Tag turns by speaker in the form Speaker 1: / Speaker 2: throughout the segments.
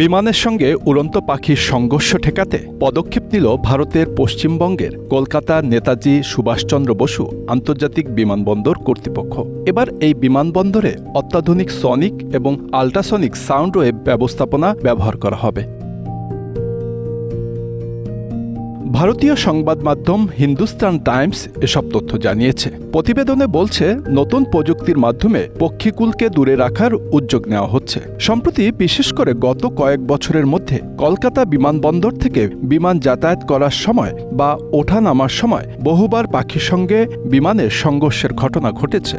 Speaker 1: বিমানের সঙ্গে উড়ন্ত পাখির সংঘর্ষ ঠেকাতে পদক্ষেপ নিল ভারতের পশ্চিমবঙ্গের কলকাতা নেতাজি সুভাষচন্দ্র বসু আন্তর্জাতিক বিমানবন্দর কর্তৃপক্ষ। এবার এই বিমানবন্দরে অত্যাধুনিক সনিক এবং আল্ট্রাসনিক সাউন্ড ওয়েভ ব্যবস্থাপনা ব্যবহার করা হবে। ভারতীয় সংবাদ মাধ্যম হিন্দুস্তান টাইমস এসব তথ্য জানিয়েছে। প্রতিবেদনে বলছে, নতুন প্রযুক্তির মাধ্যমে পক্ষীকুলকে দূরে রাখার উদ্যোগ নেওয়া হচ্ছে। সম্প্রতি বিশেষ করে গত কয়েক বছরের মধ্যে কলকাতা বিমানবন্দর থেকে বিমান যাতায়াত করার সময় বা ওঠা নামার সময় বহুবার পাখির সঙ্গে বিমানের সংঘর্ষের ঘটনা ঘটেছে।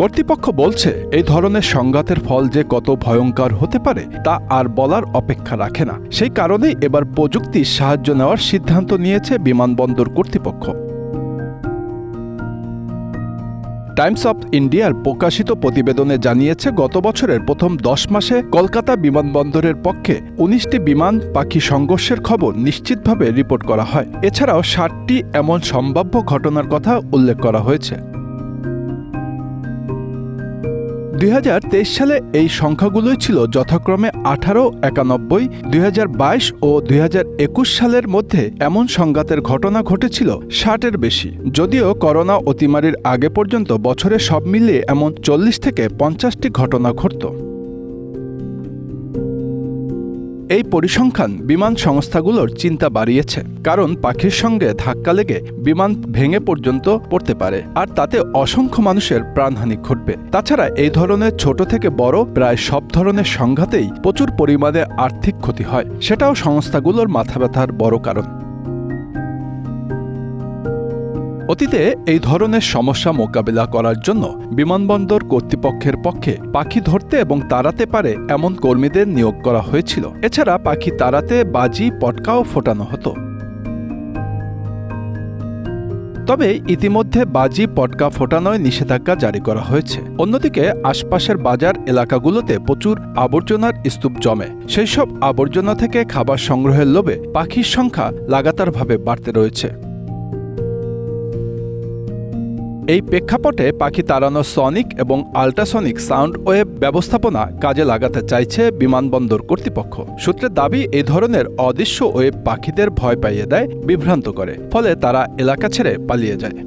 Speaker 1: কর্তৃপক্ষ বলছে, এই ধরনের সংঘাতের ফল যে কত ভয়ঙ্কর হতে পারে, তা আর বলার অপেক্ষা রাখে না। সেই কারণেই এবার প্রযুক্তির সাহায্য নেওয়ার সিদ্ধান্ত নিয়েছে বিমানবন্দর কর্তৃপক্ষ। টাইমস অফ ইন্ডিয়ার প্রকাশিত প্রতিবেদনে জানিয়েছে, গত বছরের প্রথম দশ মাসে কলকাতা বিমানবন্দরের পক্ষে উনিশটি বিমান পাখি সংঘর্ষের খবর নিশ্চিতভাবে রিপোর্ট করা হয়। এছাড়াও ষাটটি এমন সম্ভাব্য ঘটনার কথা উল্লেখ করা হয়েছে। দুই হাজার তেইশ সালে এই সংখ্যাগুলোই ছিল যথাক্রমে আঠারো, একানব্বই, দুই ও দুই হাজার একুশ সালের মধ্যে এমন সংঘাতের ঘটনা ঘটেছিল ষাটের বেশি। যদিও করোনা অতিমারির আগে পর্যন্ত বছরে সব মিলিয়ে এমন চল্লিশ থেকে পঞ্চাশটি ঘটনা ঘটত। এই পরিসংখ্যান বিমান সংস্থাগুলোর চিন্তা বাড়িয়েছে, কারণ পাখির সঙ্গে ধাক্কা লেগে বিমান ভেঙে পর্যন্ত পড়তে পারে, আর তাতে অসংখ্য মানুষের প্রাণহানি ঘটবে। তাছাড়া এই ধরনের ছোট থেকে বড় প্রায় সব ধরনের সংঘাতেই প্রচুর পরিমাণে আর্থিক ক্ষতি হয়, সেটাও সংস্থাগুলোর মাথা ব্যথার বড় কারণ। অতীতে এই ধরনের সমস্যা মোকাবিলা করার জন্য বিমানবন্দর কর্তৃপক্ষের পক্ষে পাখি ধরতে এবং তাড়াতে পারে এমন কর্মীদের নিয়োগ করা হয়েছিল। এছাড়া পাখি তাড়াতে বাজি, পটকাও ফোটানো হতো। তবে ইতিমধ্যে বাজি, পটকা ফোটানোয় নিষেধাজ্ঞা জারি করা হয়েছে। অন্যদিকে আশপাশের বাজার এলাকাগুলোতে প্রচুর আবর্জনার স্তূপ জমে। সেই সব আবর্জনা থেকে খাবার সংগ্রহের লোভে পাখির সংখ্যা লাগাতারভাবে বাড়তে রয়েছে। এই প্রেক্ষাপটে পাখি তাড়ানো সনিক এবং আল্ট্রাসনিক সাউন্ড ওয়েভ ব্যবস্থাপনা কাজে লাগাতে চাইছে বিমানবন্দর কর্তৃপক্ষ। সূত্রের দাবি এই ধরনের অদৃশ্য ওয়েব পাখিদের ভয় পাইয়ে দেয়, বিভ্রান্ত করে, ফলে তারা এলাকা ছেড়ে পালিয়ে যায়।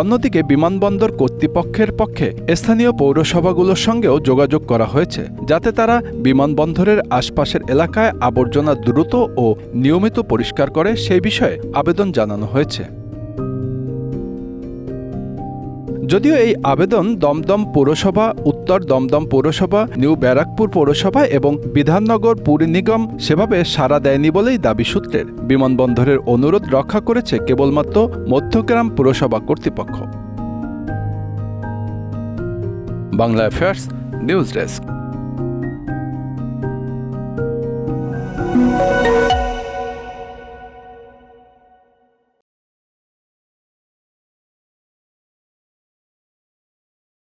Speaker 1: অন্যদিকে বিমানবন্দর কর্তৃপক্ষের পক্ষে স্থানীয় পৌরসভাগুলোর সঙ্গেও যোগাযোগ করা হয়েছে, যাতে তারা বিমানবন্দরের আশপাশের এলাকায় আবর্জনা দ্রুত ও নিয়মিত পরিষ্কার করে সেই বিষয়ে আবেদন জানানো হয়েছে। যদিও এই আবেদন দমদম পৌরসভা, উত্তর দমদম পৌরসভা, নিউ ব্যারাকপুর পৌরসভা এবং বিধাননগর পুর নিগম সেভাবে সাড়া দেয়নি বলেই দাবি সূত্রের। বিমানবন্দরের অনুরোধ রক্ষা করেছে কেবলমাত্র মধ্যগ্রাম পুরসভা কর্তৃপক্ষ। Bangla affairs news desk